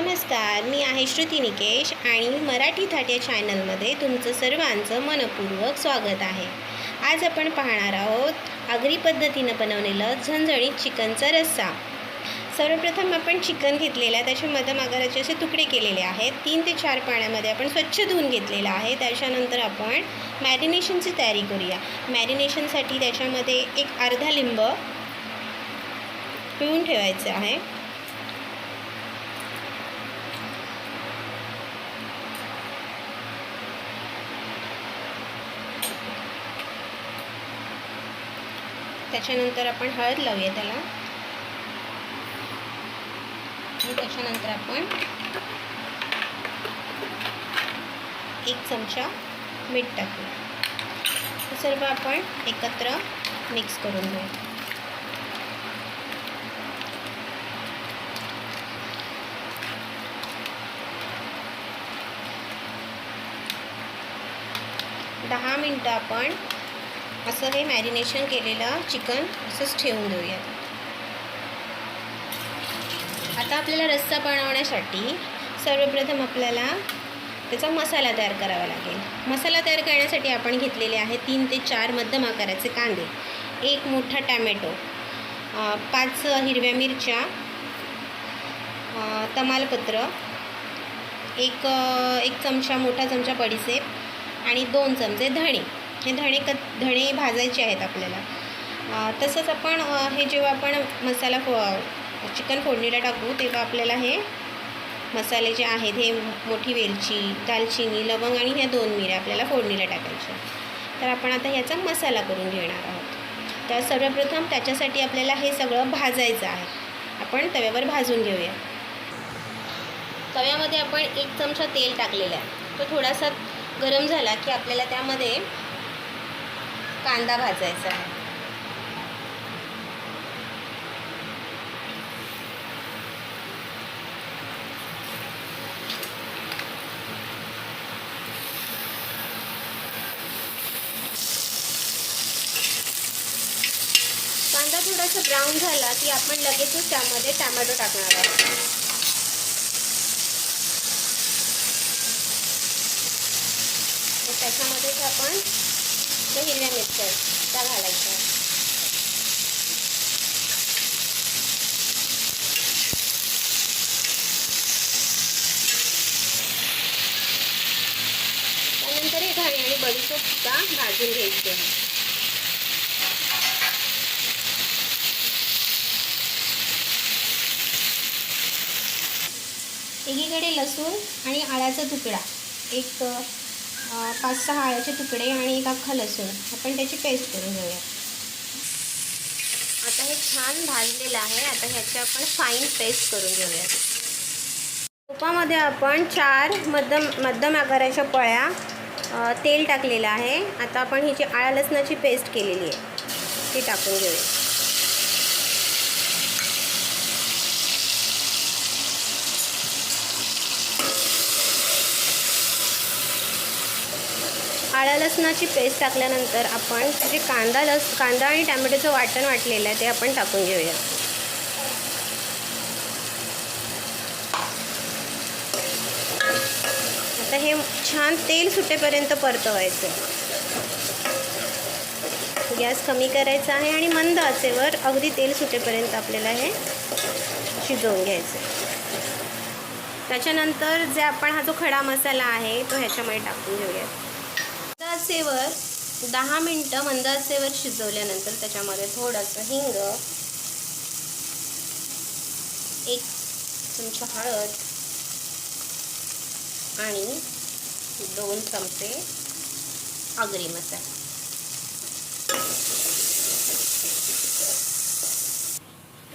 नमस्कार मी आहे श्रुती निकेश आणि मराठी थाट्या चॅनलमध्ये तुमचं सर्वांचं मनपूर्वक स्वागत आहे. आज आपण पाहणार आहोत आगरी पद्धतीनं बनवलेलं झणझणीत चिकनचा रस्सा. सर्वप्रथम आपण चिकन घेतलेलं आहे त्याचे मध्यम आकाराचे असे तुकडे केलेले आहेत. तीन ते चार पाण्यामध्ये आपण स्वच्छ धुवून घेतलेलं आहे. त्याच्यानंतर आपण मॅरिनेशनची तयारी करूया. मॅरिनेशनसाठी त्याच्यामध्ये एक अर्धा लिंब पिळून ठेवायचं आहे. त्याच्यानंतर आपण हळद लावूया त्याला. आणि त्याच्यानंतर आपण एक चमचा मीठ टाकूया. हे सर्व आपण एकत्र मिक्स करून घेऊ दहा मिनटं आपण असं हे मॅरिनेशन केलेलं चिकन असंच ठेवून देऊयात. आता आपल्याला रस्सा बनवण्यासाठी सर्वप्रथम आपल्याला त्याचा मसाला तयार करावा लागेल. मसाला तयार करण्यासाठी आपण घेतलेले आहे तीन ते चार मध्यम आकाराचे कांदे. एक मोठा टॅमॅटो पाच हिरव्या मिरच्या तमालपत्र एक एक चमचा मोठा चमचा बडीसेप आणि दोन चमचे धणे. हे धणे क धणे भाजायचे आहेत आपल्याला. तसंच आपण हे जेव्हा आपण मसाला फो चिकन फोडणीला टाकू तेव्हा आपल्याला हे मसाले जे आहेत हे मोठी वेलची दालचिनी लवंग आणि ह्या दोन मिऱ्या आपल्याला फोडणीला टाकायच्या तर आपण आता ह्याचा मसाला करून घेणार आहोत. तर सर्वप्रथम त्याच्यासाठी आपल्याला हे सगळं भाजायचं आहे. आपण तव्यावर भाजून घेऊया. तव्यामध्ये आपण एक चमचा तेल टाकलेला आहे. तो थोडासा गरम झाला की आपल्याला त्यामध्ये कांदा भाजायचा. आहे कांदा थोडासा ब्राऊन झाला की आपण लगेचच त्यामध्ये टॅमॅटो टाकणार आहोत. त्याच्यामध्येच आपण त्या हिरव्या मिरच्या त्या घालायच्या. त्यानंतर हे धणे आणि बडीशोप सुद्धा भाजून घ्यायचे. एकीकडे लसूण आणि आळ्याचा तुकडा. एक पाच सहा आळ्याचे तुकडे आणि एक अख्खा लसूण. आपण त्याची पेस्ट करून घेऊया. आता हे छान भाजलेलं आहे. आता ह्याची आपण फाईन पेस्ट करून घेऊया. तुपामध्ये आपण चार मध्यम मध्यम आकाराच्या पळ्या तेल टाकलेलं आहे. आता आपण ह्याची जी आळा लसणाची पेस्ट केलेली आहे. ती टाकून घेऊया. आळा लसणाची पेस्ट टाकल्यानंतर आपण जे कांदा लस कांदा आणि टॅमॅटोचं वाटण वाटलेलं आहे ते आपण टाकून घेऊया. आता हे छान तेल सुटेपर्यंत परतवायचं गॅस कमी करायचा आहे आणि मंद आचेवर अगदी तेल सुटेपर्यंत आपल्याला हे शिजवून घ्यायचं त्याच्यानंतर जे आपण हा जो खडा मसाला आहे तो ह्याच्यामध्ये टाकून घेऊया आचेवर दहा मिनटं मंद आचेवर शिजवल्यानंतर त्याच्यामध्ये थोडंसं हिंग एक चमचा हळद आणि दोन चमचे आगरी मसाला.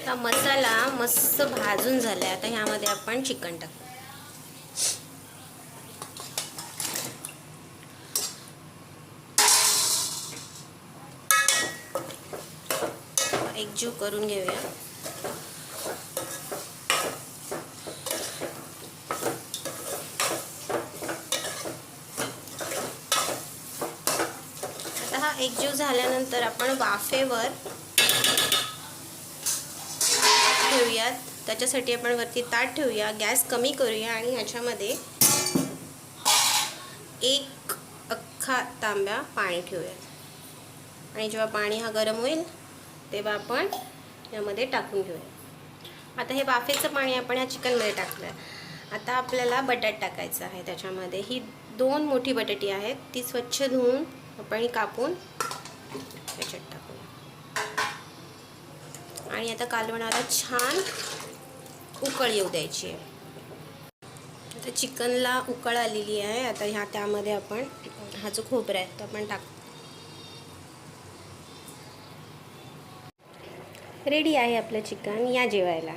आता मसाला मस्त भाजून झाला आहे आता ह्यामध्ये आपण चिकन टाकू. एकजीव करून घेऊया. आता हा एकजीव झाल्यानंतर आपण वाफेवर ठेवूयात. त्याच्यासाठी आपण वरती ताट ठेवूया. गॅस कमी करूया आणि ह्याच्यामध्ये एक अख्खा तांब्या पाणी ठेवूया आणि जेव्हा पाणी हा गरम होईल तेव्हा आपण यामध्ये टाकून घेऊया. आता हे वाफेचं पाणी आपण या चिकनमध्ये टाकलं. आहे आता आपल्याला बटाट टाकायचं आहे. त्याच्यामध्ये ही दोन मोठी बटाटी आहेत. ती स्वच्छ धुवून आपण कापून त्याच्यात टाकूया. आणि आता कालवणाला छान उकळ येऊ द्यायची आहे. आता चिकनला उकळ आलेली आहे. आता ह्या त्यामध्ये आपण हा जो खोबरा आहे तो आपण टाक रेडी आहे आपलं चिकन या जेवायला.